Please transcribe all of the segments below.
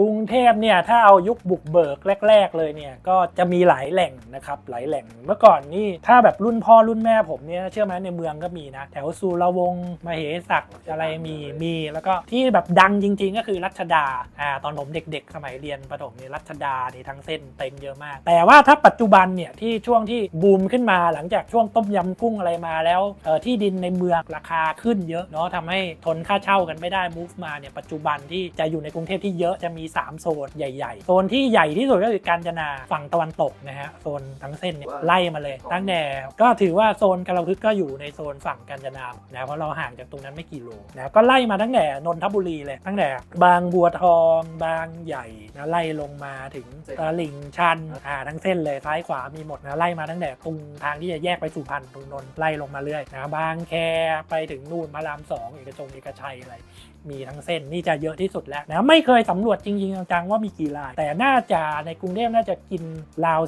กรุงเทพเนี่ยถ้าเอายุคบุกเบิกแรก ๆ เลยเนี่ยก็จะมีหลายแหล่งนะครับหลายแหล่งเมื่อก่อนนี่ถ้าแบบรุ่นพ่อรุ่นแม่ผมเนี่ยเชื่อไหมในเมืองก็มีนะ แถวสุรวงศ์มเหสักอะไรมีมีแล้วก็ที่แบบดังจริง ๆ ก็คือรัชดาอ่าตอนผมเด็ก ๆ สมัยเรียนประถมเนี่ยรัชดานี่ทั้งเส้นเต็มเยอะมาก แต่ว่าถ้าปัจจุบันเนี่ยที่ช่วงที่บูมขึ้นมาหลังจากช่วงต้มยำกุ้งอะไรมาแล้วเออที่ดินในเมืองราคาขึ้นเยอะเนาะทำให้ทนค่าเช่ากันไม่ได้ move มาเนี่ยปัจจุบันที่จะอยู่ในกรุงเทพที่เยอะจะมี3 โซนใหญ่ ๆ โซนที่ใหญ่ที่สุดก็คือกาญจนาฝั่งตะวันตกนะฮะโซนทั้งเส้นเนี่ยไล่มาเลย ตั้งแต่ก็ถือว่าโซนกาลพึกษ์ก็อยู่ในโซนฝั่งกาญจนานะเพราะเราห่างจากตรงนั้นไม่กี่โลนะก็ไล่มาตั้งแต่นนทบุรีเลยตั้งแต่บางบัวทองบางใหญ่นะไล่ลงมาถึงตลิ่งชันอ่าทั้งเส้นเลยซ้ายขวามีหมดนะไล่มาตั้งแต่ตรงทางที่จะแยกไปสุพรรณตรงนนท์ไล่ลงมาเรื่อยนะบางแคไปถึงนู่นพระรามสองเอกชงเอกชัยอะไรมีทั้งเส้นนี่จะเยอะที่สุดแล้วนะไม่เคยสำรวจจริงๆจังๆว่ามีกี่ราย แต่น่าจะในกรุงเทพน่าจะกินราว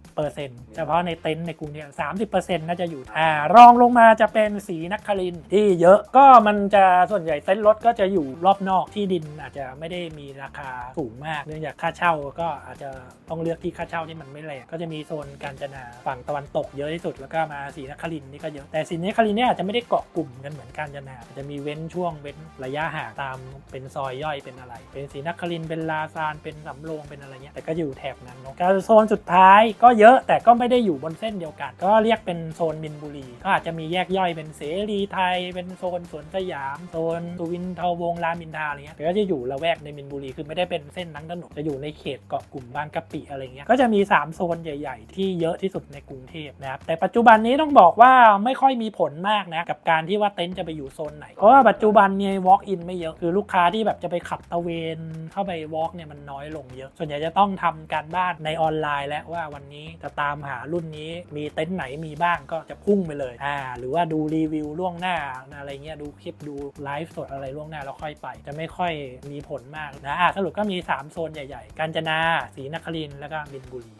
30%เฉพาะในเต็นท์ในกรุงเทพ30%น่าจะอยู่อ่ารองลงมาจะเป็นสีนักครินที่เยอะก็มันจะส่วนใหญ่เต็นท์รถก็จะอยู่รอบนอกที่ดินอาจจะไม่ได้มีราคาสูงมาก เนื่องจากค่าเช่าก็อาจจะต้องเลือกที่ค่าเช่าที่มันไม่แรงก็จะมีโซนกาญจนาฝั่งตะวันตกเยอะที่สุดแล้วก็มาสีนักครินนี่ก็เยอะแต่สีนักครินเนี่ยอาจจะไม่ได้เกาะกลุ่มกันเหมือนกาญจนาจะมีเว้นช่วงเว้นระยะห่างตามเป็นซอยย่อยเป็นอะไร เป็นสีนครินทร์เป็นลาซานเป็นสำโรงเป็นอะไรเงี้ยแต่ก็อยู่แถบนั้นเนาะการโซนสุดท้ายก็เยอะแต่ก็ไม่ได้อยู่บนเส้นเดียวกัน ก็เรียกเป็นโซนมินบุรี ก็อาจจะมีแยกย่อยเป็นเสรีไทย เป็นโซนสวนสยาม โซนสุวินทวงรามอินทาอะไรเงี้ยแต่ก็จะอยู่ละแวกในมินบุรีคือไม่ได้เป็นเส้นทั้งถนนจะอยู่ในเขตเกาะกลุ่มบางกะปิอะไรเงี้ยก็จะมี 3 โซนใหญ่ ๆ ที่เยอะที่สุดในกรุงเทพนะครับแต่ปัจจุบันนี้ต้องบอกว่าไม่ค่อยมีผลมากนะกับการที่ว่าเต็นท์จะไปอยู่โซนไหนเพราะว่าปัจจุบันเนี่ย walk in ไม่เยอะคือลูกค้าที่แบบจะไปขับตะเวนเข้าไปวอล์กเนี่ยมันน้อยลงเยอะ ส่วนใหญ่จะต้องทำการบ้านในออนไลน์แล้วว่าวันนี้จะตามหารุ่นนี้มีเต็นท์ไหนมีบ้างก็จะพุ่งไปเลยอ่าหรือว่าดูรีวิวล่วงหน้าอะไรเงี้ยดูคลิปดูไลฟ์สดอะไรล่วงหน้าแล้วค่อยไป จะไม่ค่อยมีผลมากนะสรุปก็มี 3 โซนใหญ่ ๆ กาญจนาศรีนครินทร์แล้วก็บินบุรี